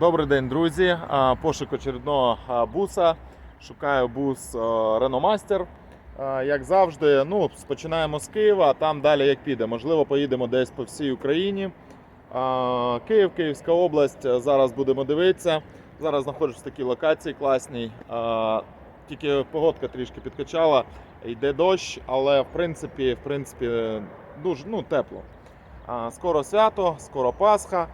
Добрий день, друзі. Пошук очередного буса. Шукаю бус Renault Master. Як завжди, ну, починаємо з Києва, а там далі як піде. Можливо, поїдемо десь по всій Україні. Київ, Київська область. Зараз будемо дивитися. Зараз знаходжусь в такій локації класній. Тільки погодка трішки підкачала, йде дощ, але в принципі, в принципі дуже ну, тепло. Скоро свято, скоро Пасха.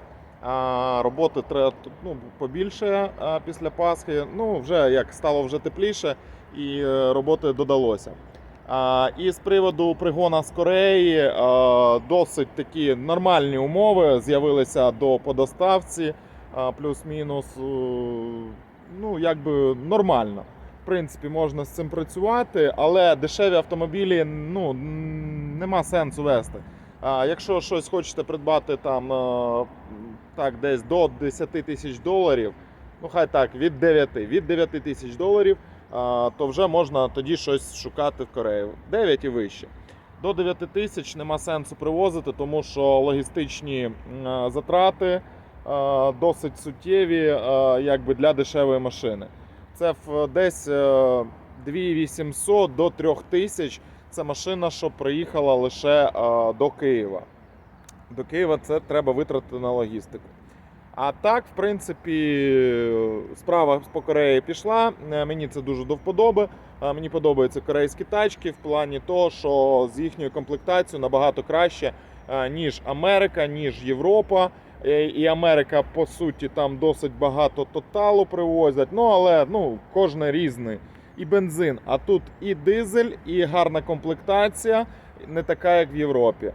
Роботи треба ну, побільше після Пасхи. Ну, вже як стало вже тепліше, і е, роботи додалося. І з приводу пригона з Кореї досить такі нормальні умови з'явилися до по доставці, плюс-мінус. е, Ну, якби нормально. В принципі, можна з цим працювати, але дешеві автомобілі ну, нема сенсу вести. А якщо щось хочете придбати там е, так, десь до 10 тисяч доларів, ну хай так, від 9, від 9 тисяч доларів, то вже можна тоді щось шукати в Кореї. 9 і вище. До 9 тисяч нема сенсу привозити, тому що логістичні е, затрати е, досить суттєві якби для дешевої машини. Це десь е, 2800 до 3000 це машина, що приїхала лише е, до Києва. До Києва це треба витратити на логістику. А так, в принципі, справа по Кореї пішла. Е, Мені це дуже до вподоби. Е, Мені подобаються корейські тачки в плані того, що з їхньою комплектацією набагато краще, е, ніж Америка, ніж Європа. І Америка, по суті, там досить багато тоталу привозять. Ну, але ну, кожне різне. І бензин. А тут і дизель, і гарна комплектація, не така, як в Європі.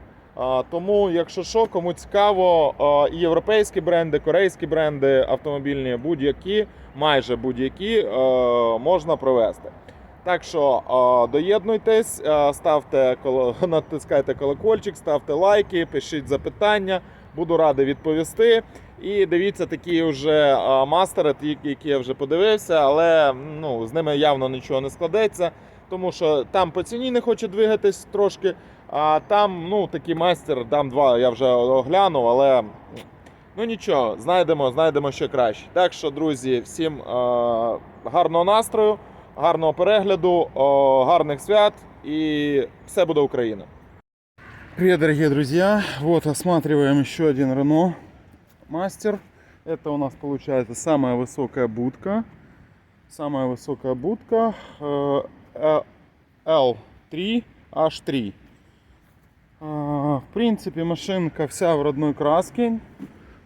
Тому, якщо що, кому цікаво, і європейські бренди, корейські бренди автомобільні, будь-які, майже будь-які, можна провести. Так що доєднуйтесь, ставте натискайте колокольчик, ставте лайки, пишіть запитання. Буду радий відповісти. І дивіться такі вже мастери, які я вже подивився, але ну, з ними явно нічого не складеться, тому що там по ціні не хоче двигатись трошки. А там, ну, такий майстер, дам два, я вже оглянув, але ну нічого, знайдемо, знайдемо ще краще. Так що, друзі, всім е, гарного настрою, гарного перегляду, е, гарних свят і все буде Україна. Привет, дорогие друзья! Вот осматриваем еще один Renault Мастер. Это у нас получается самая высокая будка. Самая высокая будка э, э, L3 H3. А, В принципе, машинка вся в родной краске.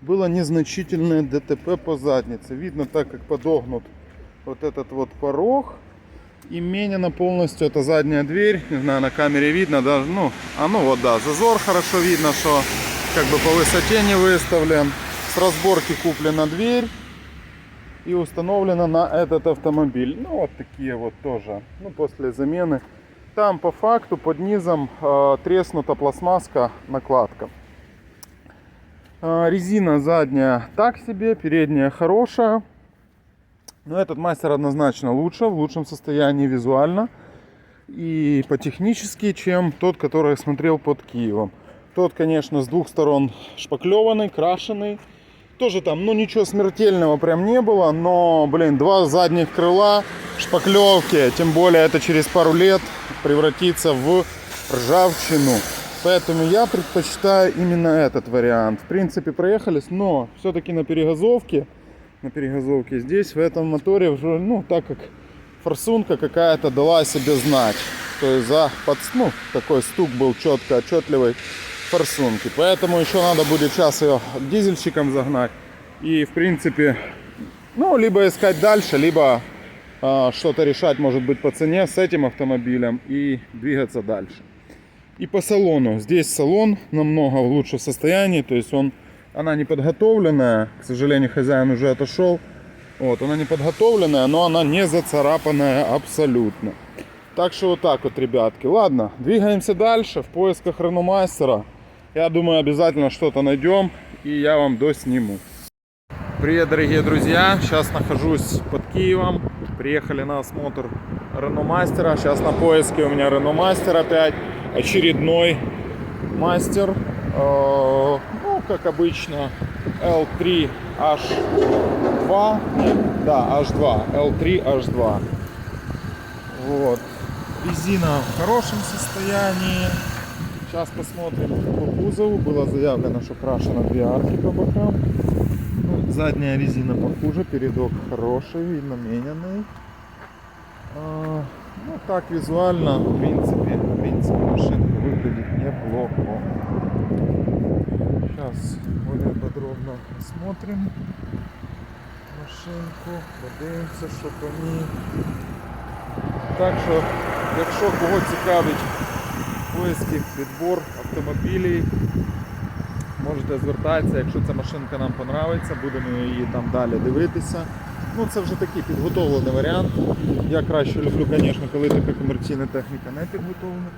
Было незначительное ДТП по заднице. Видно так, как подогнут вот этот вот порог. И менена полностью это задняя дверь. Не знаю, на камере видно даже. Ну, а ну вот да, зазор хорошо видно, что как бы по высоте не выставлен. Разборки куплена дверь и установлена на этот автомобиль. Ну вот такие вот тоже. Ну после замены. Там по факту под низом э, треснута пластмасска накладка. Э, резина задняя так себе, передняя хорошая. Но этот мастер однозначно лучше, в лучшем состоянии визуально и по-технически, чем тот, который смотрел под Киевом. Тот, конечно, с двух сторон шпаклеванный, крашеный. Тоже там, ну ничего смертельного прям не было, но, блин, два задних крыла, шпаклевки, тем более это через пару лет превратится в ржавчину. Поэтому я предпочитаю именно этот вариант. В принципе, проехались, но все-таки на перегазовке на перегазовке. Здесь в этом моторе уже, ну, так как форсунка какая-то дала себе знать. То есть за под, ну, такой стук был четко, отчетливый форсунки. Поэтому еще надо будет сейчас ее к дизельщикам загнать. И в принципе, ну, либо искать дальше, либо а, что-то решать, может быть, по цене с этим автомобилем и двигаться дальше. И по салону. Здесь салон намного в лучшем состоянии, то есть он она не подготовленная, к сожалению, хозяин уже отошел. Вот, она не подготовленная, но она не зацарапанная абсолютно. Так что вот так вот, ребятки. Ладно, двигаемся дальше в поисках Реномастера. Я думаю, обязательно что-то найдем и я вам досниму. Привет, дорогие друзья! Сейчас нахожусь под Киевом. Приехали на осмотр Реномастера. Сейчас на поиске у меня Реномастер опять. Очередной мастер. Э, Ну, как обычно, L3 H2. Нет, да, H2. L3 H2. Вот. Резина в хорошем состоянии. Сейчас посмотрим по кузову. Было заявлено, что крашено две арки по бокам. Ну, задняя резина похуже, передок хороший, видно менянный. А, ну так визуально, в принципе, в принципе машинка выглядит неплохо. Сейчас более подробно посмотрим машинку, подивимося, що по ній. Так що, якщо кого цікавить поиски, підбор автомобілів, можете звертатися, якщо ця машинка нам подобається, будемо її там далі дивитися. Ну це вже такий підготовлений варіант. Я краще люблю, звісно, коли така комерційна техніка не підготовлена.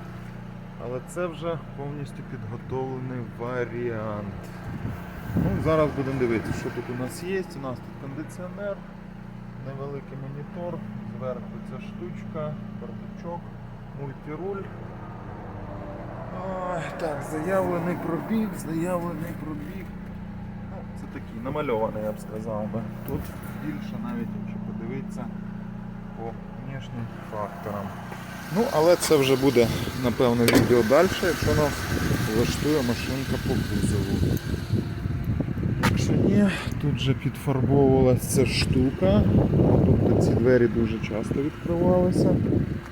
Але це вже повністю підготовлений варіант. Ну, зараз будемо дивитися, що тут у нас є. У нас тут кондиціонер, невеликий монітор, зверху ця штучка, бардачок, мультируль. Так, заявлений пробіг, заявлений пробіг. Ну, це такий намальований, я б сказав би. Тут більше навіть, якщо подивитися по внешнім факторам. Ну, але це вже буде, напевно, відео далі, якщо нас влаштує машинка по кузову. Якщо ні, тут вже підфарбовувалася ця штука. Тобто ці двері дуже часто відкривалися.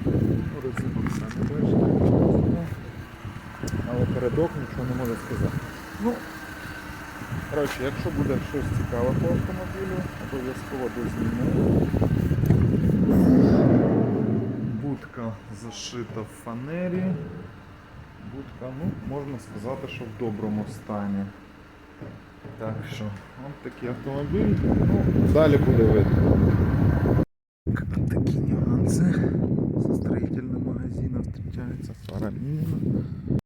Ну, все не бачите. Передок нічого не можу сказати. Ну, коротше, якщо буде щось цікаве по автомобілю, обов'язково дозніму. Будка зашита в фанері. Будка, ну, можна сказати, що в доброму стані. Так що, от такий автомобіль. Ну, далі буде видно.